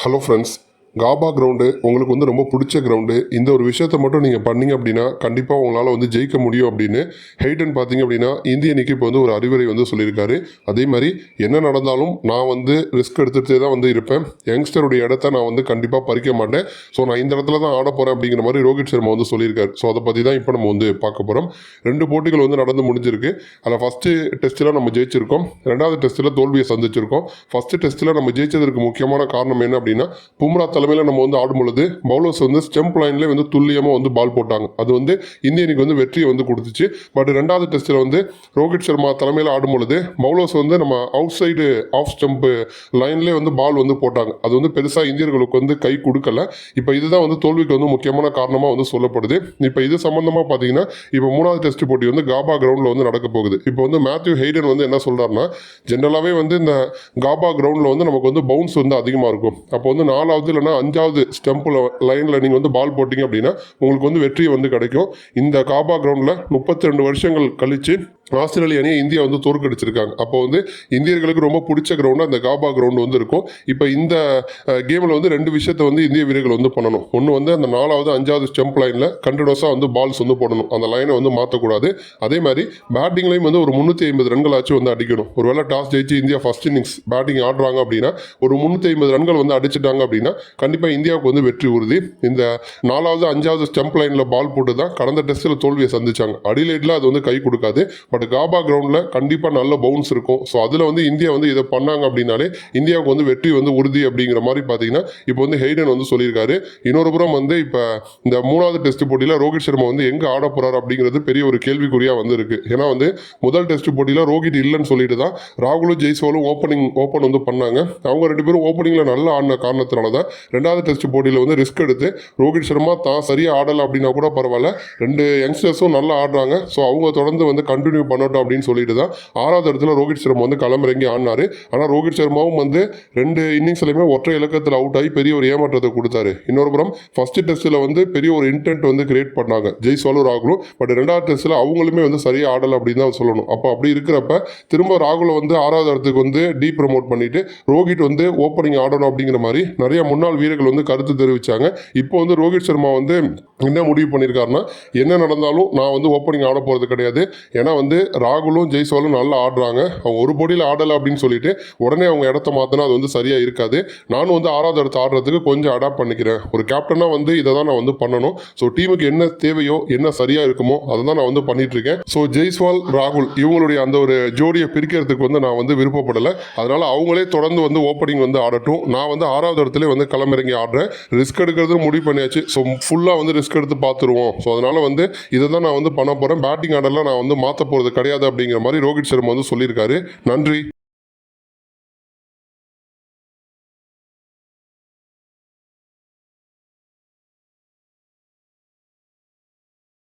Hello friends Kaapa ground உங்களுக்கு வந்து ரொம்ப பிடிச்ச கிரவுண்டு இந்த ஒரு விஷயத்த மட்டும் நீங்கள் பண்ணீங்க அப்படின்னா கண்டிப்பாக உங்களால் வந்து ஜெயிக்க முடியும் அப்படின்னு ஹெய்டன் பார்த்தீங்க அப்படின்னா இந்திய அணிக்கு இப்போ வந்து ஒரு அறிவுரை வந்து சொல்லியிருக்காரு. அதே மாதிரி என்ன நடந்தாலும் நான் வந்து ரிஸ்க் எடுத்துகிட்டே தான் வந்து இருப்பேன். யங்ஸ்டருடைய இடத்த நான் வந்து கண்டிப்பாக பறிக்க மாட்டேன். ஸோ நான் இந்த இடத்துல தான் ஆட போகிறேன் அப்படிங்கிற மாதிரி ரோஹித் சர்மா வந்து சொல்லியிருக்காரு. ஸோ அதை பற்றி தான் இப்போ நம்ம வந்து பார்க்க போகிறோம் ரெண்டு போட்டிகள் வந்து நடந்து முடிஞ்சிருக்கு. அதில் ஃபஸ்ட்டு டெஸ்ட்டில் நம்ம ஜெயிச்சிருக்கோம். ரெண்டாவது டெஸ்ட்டில் தோல்வியை சந்திச்சிருக்கோம். ஃபஸ்ட்டு டெஸ்ட்டில் நம்ம ஜெயிச்சதற்கு முக்கியமான காரணம் என்ன அப்படின்னா பும்ரா தலைமையில் நம்ம வந்து ஆடும் பொழுது பவுலர்ஸ் வந்து ஸ்டெம்ப் லைன்லேயே வந்து துல்லியமாக வந்து பால் போட்டாங்க. அது வந்து இந்தியனுக்கு வந்து வெற்றியை வந்து கொடுத்துச்சு. பட் ரெண்டாவது டெஸ்ட்டில் வந்து ரோஹித் சர்மா தலைமையில் ஆடும் பொழுது பவுலர்ஸ் வந்து நம்ம அவுட் சைடு ஆஃப் ஸ்டெம்ப் லைன்லேயே வந்து பால் வந்து போட்டாங்க. அது வந்து பெருசாக இந்தியர்களுக்கு வந்து கை கொடுக்கல. இப்போ இதுதான் வந்து தோல்விக்கு வந்து முக்கியமான காரணமாக வந்து சொல்லப்படுது. இப்போ இது சம்மந்தமாக பார்த்தீங்கன்னா இப்போ மூணாவது டெஸ்ட் போட்டி வந்து காபா கிரவுண்டில் வந்து நடக்க போகுது. இப்போ வந்து மேத்யூ ஹெய்டன் வந்து என்ன சொல்கிறாருன்னா ஜென்ரலாகவே வந்து இந்த காபா கிரவுண்டில் வந்து நமக்கு வந்து பவுன்ஸ் வந்து அதிகமாக இருக்கும். அப்போ வந்து நாலாவது பார்த்தீங்கன்னா அஞ்சாவது ஸ்டெம்பில் லைனில் நீங்கள் வந்து பால் போட்டிங்க அப்படின்னா உங்களுக்கு வந்து வெற்றி வந்து கிடைக்கும். இந்த காபா கிரவுண்டில் முப்பத்தி ரெண்டு வருஷங்கள் கழித்து ஆஸ்திரேலிய அணியை இந்தியா வந்து தோற்கடிச்சிருக்காங்க. அப்போ வந்து இந்தியர்களுக்கு ரொம்ப பிடிச்ச கிரவுண்டு அந்த காபா கிரவுண்டு வந்து இருக்கும். இப்போ இந்த கேமில் வந்து ரெண்டு விஷயத்தை வந்து இந்திய வீரர்கள் வந்து பண்ணணும். ஒன்று வந்து அந்த நாலாவது அஞ்சாவது ஸ்டெம்ப் லைனில் கண்டினியூஸாக வந்து பால்ஸ் வந்து போடணும். அந்த லைனை வந்து மாற்றக்கூடாது அதே மாதிரி பேட்டிங்லையும் வந்து ஒரு முந்நூற்றி ஐம்பது ரன்களாச்சும் வந்து அடிக்கணும். ஒருவேளை டாஸ் ஜெயிச்சு இந்தியா ஃபஸ்ட் இன்னிங்ஸ் பேட்டிங் ஆடுறாங்க அப்படின்னா ஒரு முந்நூற்றி ஐம்பது ரன்கள் வந்து அடிச்சிட்டாங்க அப்படின்னா கண்டிப்பாக இந்தியாவுக்கு வந்து வெற்றி உறுதி. இந்த நாலாவது அஞ்சாவது ஸ்டெம்ப் லைனில் பால் போட்டு தான் கடந்த டெஸ்ட்டில் தோல்வியை சந்திச்சாங்க. அடிலைட்டில் அது வந்து கை கொடுக்காது. பட் காபா கிரவுண்டில் கண்டிப்பாக நல்ல பவுன்ஸ் இருக்கும். ஸோ அதில் வந்து இந்தியா வந்து இதை பண்ணாங்க அப்படின்னாலே இந்தியாவுக்கு வந்து வெற்றி வந்து உறுதி அப்படிங்கிற மாதிரி பார்த்தீங்கன்னா இப்போ வந்து ஹெய்டன் வந்து சொல்லியிருக்காரு. இன்னொரு புறம் வந்து இப்போ இந்த மூணாவது டெஸ்ட் போட்டியில் ரோஹித் சர்மா வந்து எங்கே ஆட போகிறார் அப்படிங்கிறது பெரிய ஒரு கேள்விக்குறியாக வந்து இருக்கு ஏன்னா வந்து முதல் டெஸ்ட் போட்டியில் ரோஹித் இல்லைன்னு சொல்லிட்டு தான் ராகுலும் ஜெய்ஸ்வாலும் ஓப்பனிங் ஓப்பன் வந்து பண்ணாங்க. அவங்க ரெண்டு பேரும் ஓப்பனிங்கில் நல்லா ஆடின காரணத்தினால தான் ரெண்டாவது டெஸ்ட் போட்டியில் வந்து ரிஸ்க் எடுத்து ரோஹித் சர்மா தான் சரியாக ஆடலை அப்படின்னா கூட பரவாயில்ல. ரெண்டு யங்ஸ்டர்ஸும் நல்லா ஆடுறாங்க. ஸோ அவங்க தொடர்ந்து வந்து கண்டினியூ பண்ணட்டும் அப்படின்னு சொல்லிட்டு தான் ஆறாவது இடத்துல ரோஹித் சர்மா வந்து களமிறங்கி ஆடினார். ஆனால் ரோஹித் சர்மாவும் வந்து ரெண்டு இன்னிங்ஸ்லையுமே ஒற்றை இலக்கத்தில் அவுட் ஆகி பெரிய ஒரு ஏமாற்றத்தை கொடுத்தாரு. இன்னொரு புறம் ஃபஸ்ட்டு டெஸ்ட்டில் வந்து பெரிய ஒரு இன்டென்ட் வந்து கிரியேட் பண்ணாங்க. ஜெய் ஜெய்ஸ்வாலும் ராகுலும் பட் ரெண்டாவது டெஸ்ட்டில் அவங்களுமே வந்து சரியாக ஆடலை அப்படின்னு தான் சொல்லணும். அப்போ அப்படி இருக்கிறப்ப திரும்ப ராகுலை வந்து ஆறாவது இடத்துக்கு வந்து டீ ப்ரமோட் பண்ணிட்டு ரோஹித் வந்து ஓப்பனிங் ஆடணும் அப்படிங்கிற மாதிரி நிறைய முன்னாள் வீரர்கள் வந்து கருத்து தெரிவித்தாங்க இப்போ வந்து ரோஹித் சர்மா வந்து என்ன முடிவு பண்ணியிருக்காருன்னா என்ன நடந்தாலும் நான் வந்து ஓப்பனிங் ஆட போகிறது கிடையாது. ஏன்னா வந்து ராகுலும் ஜெய்ஸ்வாலும் நல்லா ஆடுறாங்க. அவங்க ஒரு போட்டியில் ஆடலை அப்படின்னு சொல்லிட்டு உடனே அவங்க இடத்த மாற்றினா அது வந்து சரியாக இருக்காது. நானும் வந்து ஆறாவது இடத்த ஆடுறதுக்கு கொஞ்சம் அடாப்ட் பண்ணிக்கிறேன். ஒரு கேப்டனாக வந்து இதை தான் நான் வந்து பண்ணணும். ஸோ டீமுக்கு என்ன தேவையோ என்ன சரியாக இருக்குமோ அதை தான் நான் வந்து பண்ணிகிட்ருக்கேன் இருக்கேன் ஸோ ஜெய்ஸ்வால் ராகுல் இவங்களுடைய அந்த ஒரு ஜோடியை பிரிக்கிறதுக்கு வந்து நான் வந்து விருப்பப்படலை. அதனால் அவங்களே தொடர்ந்து வந்து ஓப்பனிங் வந்து ஆடட்டும். நான் வந்து ஆறாவது இடத்துல வந்து களமிறங்கி ஆடுறேன். ரிஸ்க் எடுக்கிறது முடிவு பண்ணியாச்சு. ஸோ ஃபுல்லாக வந்து ரிஸ்க் எடுத்து பார்த்துருவோம் ஸோ அதனால் வந்து இதை தான் நான் வந்து பண்ண போகிறேன் பேட்டிங் ஆர்டர்லாம் நான் வந்து மாற்ற போகிறது கிடையாது அப்படிங்கிற மாதிரி ரோஹித் சர்மா வந்து சொல்லியிருக்காரு. நன்றி.